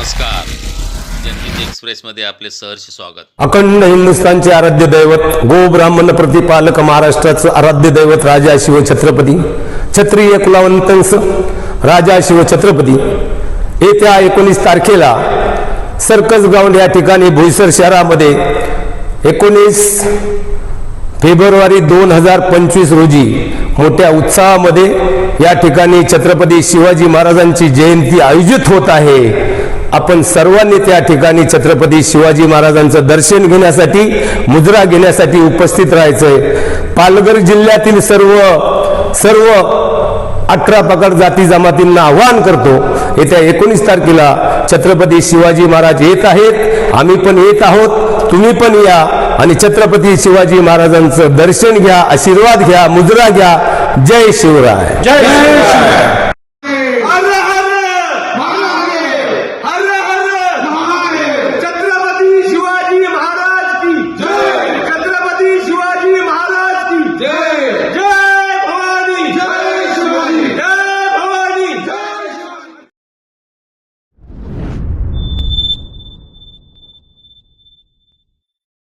नमस्कार. जनहित एक्सप्रेसमध्ये आपले सहर्ष स्वागत. अखंड हिंदुस्थानचे आराध्य दैवत गो ब्राह्मण प्रतिपालक महाराष्ट्राचं आराध्य दैवत राजा शिव छत्रपती क्षत्रिय कुलावंतंस राजा शिव छत्रपती. येत्या एकोणीस तारखेला सर्कस ग्राउंड या ठिकाणी भुईसर शहरामध्ये एकोणीस फेब्रुवारी दोन हजार पंचवीस रोजी मोठ्या उत्साहामध्ये या ठिकाणी छत्रपती शिवाजी महाराजांची जयंती आयोजित होत आहे. आपण सर्वांनी त्या ठिकाणी छत्रपती शिवाजी महाराजांचं दर्शन घेण्यासाठी मुजरा घेण्यासाठी उपस्थित राहायचंय. पालघर जिल्ह्यातील सर्व सर्व अठरा पकड जाती जमातींना आवाहन करतो येत्या एकोणीस तारखेला छत्रपती शिवाजी महाराज येत आहेत आम्ही पण येत आहोत तुम्ही पण या आणि छत्रपती शिवाजी महाराजांचं दर्शन घ्या आशीर्वाद घ्या मुजरा घ्या. जय शिवराय. जय शिवराय.